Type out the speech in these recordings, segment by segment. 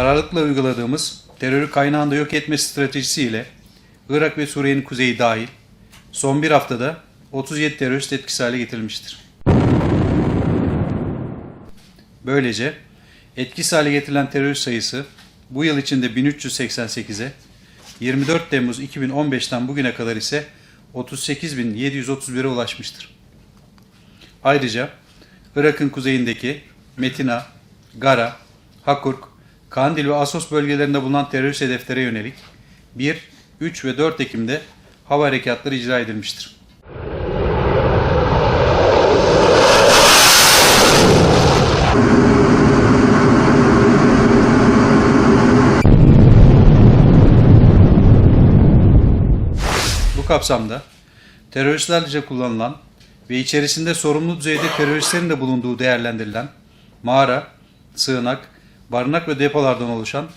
Aralıkla uyguladığımız terörü kaynağında yok etme stratejisiyle Irak ve Suriye'nin kuzeyi dahil son bir haftada 37 terörist etkisiz hale getirilmiştir. Böylece etkisiz hale getirilen terörist sayısı bu yıl içinde 1388'e, 24 Temmuz 2015'ten bugüne kadar ise 38.731'e ulaşmıştır. Ayrıca Irak'ın kuzeyindeki Metina, Gara, Hakurk, Kandil ve Asos bölgelerinde bulunan terörist hedeflere yönelik 1, 3 ve 4 Ekim'de hava harekatları icra edilmiştir. Bu kapsamda teröristlerce kullanılan ve içerisinde sorumlu düzeyde teröristlerin de bulunduğu değerlendirilen mağara, sığınak, barınak ve depolardan oluşan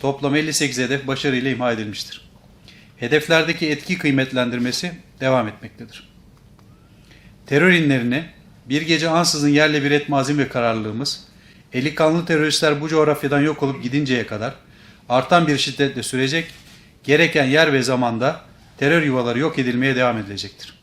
toplam 58 hedef başarıyla imha edilmiştir. Hedeflerdeki etki kıymetlendirmesi devam etmektedir. Terör inlerini bir gece ansızın yerle bir etme azim ve kararlılığımız, eli kanlı teröristler bu coğrafyadan yok olup gidinceye kadar artan bir şiddetle sürecek, gereken yer ve zamanda terör yuvaları yok edilmeye devam edilecektir.